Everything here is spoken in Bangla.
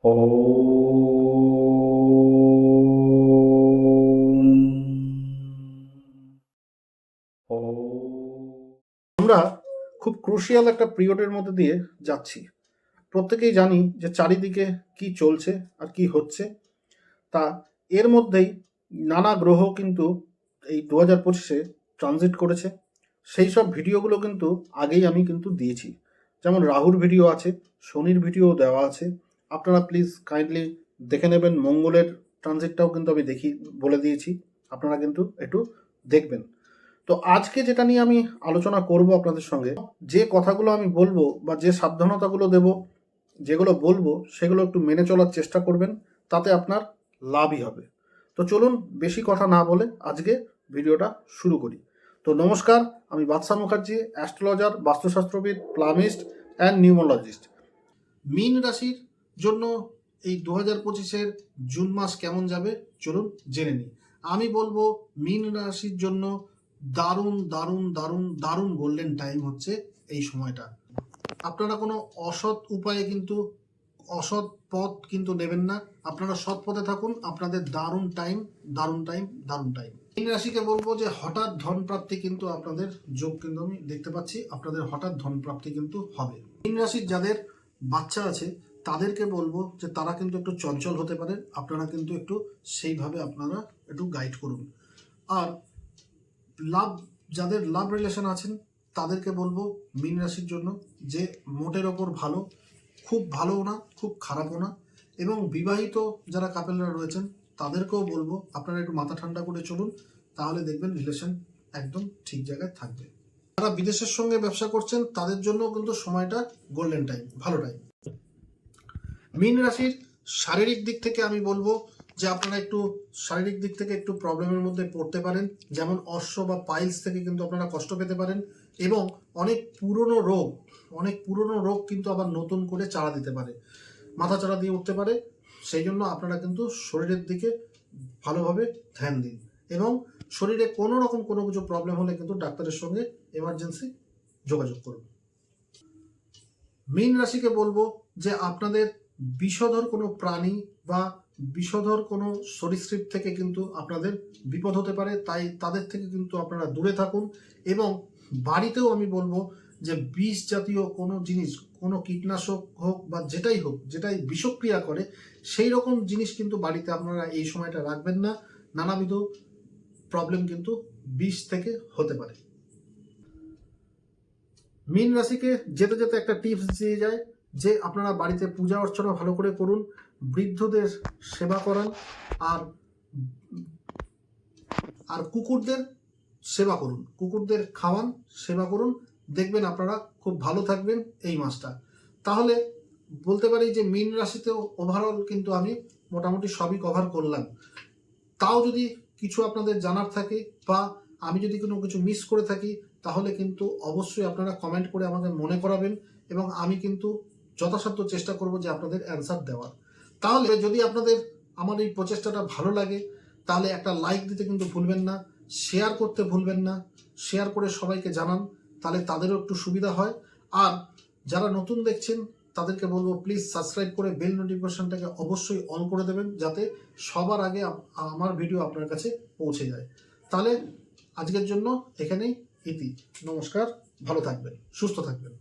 আমরা খুব ক্রুশিয়াল একটা পিরিয়ডের মধ্যে দিয়ে যাচ্ছি। প্রত্যেকেই জানি যে চারিদিকে কি চলছে আর কি হচ্ছে। তা এর মধ্যেই নানা গ্রহ কিন্তু এই দু হাজার পঁচিশে ট্রানজিট করেছে। সেই সব ভিডিওগুলো কিন্তু আগেই আমি কিন্তু দিয়েছি। যেমন রাহুর ভিডিও আছে, শনির ভিডিও দেওয়া আছে। আপনারা প্লিজ কাইন্ডলি দেখে নেবেন। মঙ্গলের ট্রানজিটটাও কিন্তু আমি দেখি, বলে দিয়েছি। আপনারা কিন্তু একটু দেখবেন। তো আজকে যেটা নিয়ে আমি আলোচনা করব আপনাদের সঙ্গে, যে কথাগুলো আমি বলব বা যে সাবধানতাগুলো দেব, যেগুলো বলব, সেগুলো একটু মেনে চলার চেষ্টা করবেন, তাতে আপনার লাভই হবে। তো চলুন বেশি কথা না বলে আজকে ভিডিওটা শুরু করি। তো নমস্কার, আমি বাদশা মুখার্জি অ্যাস্ট্রোলজার বাস্তুশাস্ত্রবিদ প্লামিস্ট অ্যান্ড নিউমোলজিস্ট মীন রাশির জন্য এই দু হাজার পঁচিশের জুন মাস কেমন যাবে, চলুন জেনে নিই। আমি বলব, মীন রাশির জন্য দারুণ দারুণ দারুণ দারুণ গোল্ডেন টাইম হচ্ছে এই সময়টা। আপনারা কোনো অসৎ উপায়ে কিন্তু, অসৎ পথ কিন্তু নেবেন না। আপনারা সৎ পথে থাকুন, আপনাদের দারুণ টাইম দারুণ টাইম দারুণ টাইম মীন রাশিকে বলব যে, হঠাৎ ধন প্রাপ্তি কিন্তু আপনাদের যোগ কিন্তু আমি দেখতে পাচ্ছি, আপনাদের হঠাৎ ধন প্রাপ্তি কিন্তু হবে। মীন রাশির যাদের বাচ্চা আছে তাদেরকে বলব যে তারা কিন্তু একটু চঞ্চল হতে পারে। আপনারা কিন্তু একটু সেইভাবে আপনারা একটু গাইড করুন। আর লাভ যাদের লাভ রিলেশন আছেন, তাদেরকে বলব মীন রাশির জন্য যে মোটের ওপর ভালো, খুব ভালোও না, খুব খারাপও না। এবং বিবাহিত যারা কাপেলরা রয়েছেন, তাদেরকেও বলব আপনারা একটু মাথা ঠান্ডা করে চলুন, তাহলে দেখবেন রিলেশন একদম ঠিক জায়গায় থাকবে। যারা বিদেশের সঙ্গে ব্যবসা করছেন, তাদের জন্য কিন্তু সময়টা গোল্ডেন টাইম ভালো টাইম মীন রাশির শারীরিক দিক থেকে আমি বলব যে আপনারা একটু শারীরিক দিক থেকে একটু প্রবলেমের মধ্যে পড়তে পারেন। যেমন অশ্ব বা পাইলস থেকে কিন্তু আপনারা কষ্ট পেতে পারেন এবং অনেক পুরনো রোগ, অনেক পুরনো রোগ কিন্তু আবার নতুন করে চারা দিতে পারে। মাথা চাড়া দিয়ে উঠতে পারে, সেই জন্য আপনারা কিন্তু শরীরের দিকে ভালোভাবে ধ্যান দিন এবং শরীরে কোনো রকম কোনো কিছু প্রবলেম হলে কিন্তু ডাক্তারের সঙ্গে এমার্জেন্সি যোগাযোগ করুন। মীন রাশিকে বলব যে আপনাদের বিষধর কোনো প্রাণী বা বিষধর কোনো সরীসৃপ থেকে কিন্তু আপনাদের বিপদ হতে পারে, তাই তাদের থেকে কিন্তু আপনারা দূরে থাকুন। এবং বাড়িতেও আমি বলব যে বিষ জাতীয় কোনো জিনিস, কোনো কীটনাশক হোক বা যেটাই হোক, যেটাই বিষক্রিয়া করে, সেই রকম জিনিস কিন্তু বাড়িতে আপনারা এই সময়টা রাখবেন না। নানাবিধ প্রবলেম কিন্তু বিষ থেকে হতে পারে। মীন রাশিকে যেতে যেতে একটা টিপস দিয়ে যায় যে আপনারা বাড়িতে পূজা অর্চনা ভালো করে করুন, বৃদ্ধদের সেবা করান, আর আর কুকুরদের সেবা করুন, কুকুরদের খাওয়ান, সেবা করুন, দেখবেন আপনারা খুব ভালো থাকবেন এই মাসটা। তাহলে বলতে পারি যে মীন রাশিতেও ওভারঅল কিন্তু আমি মোটামুটি সবই কভার করলাম। তাও যদি কিছু আপনাদের জানার থাকে বা আমি যদি কোনো কিছু মিস করে থাকি, তাহলে কিন্তু অবশ্যই আপনারা কমেন্ট করে আমাকে মনে করাবেন এবং আমি কিন্তু যথাসাধ্য চেষ্টা করব যে আপনাদের অ্যান্সার দেওয়ার। তাহলে যদি আপনাদের আমার এই প্রচেষ্টাটা ভালো লাগে, তাহলে একটা লাইক দিতে কিন্তু ভুলবেন না শেয়ার করতে ভুলবেন না শেয়ার করে সবাইকে জানান, তাহলে তাদেরও একটু সুবিধা হয়। আর যারা নতুন দেখছেন, তাদেরকে বলব প্লিজ সাবস্ক্রাইব করে বেল নোটিফিকেশনটাকে অবশ্যই অন করে দেবেন, যাতে সবার আগে আমার ভিডিও আপনার কাছে পৌঁছে যায়। তাহলে আজকের জন্য এখানেই ইতি। নমস্কার, ভালো থাকবেন, সুস্থ থাকবেন।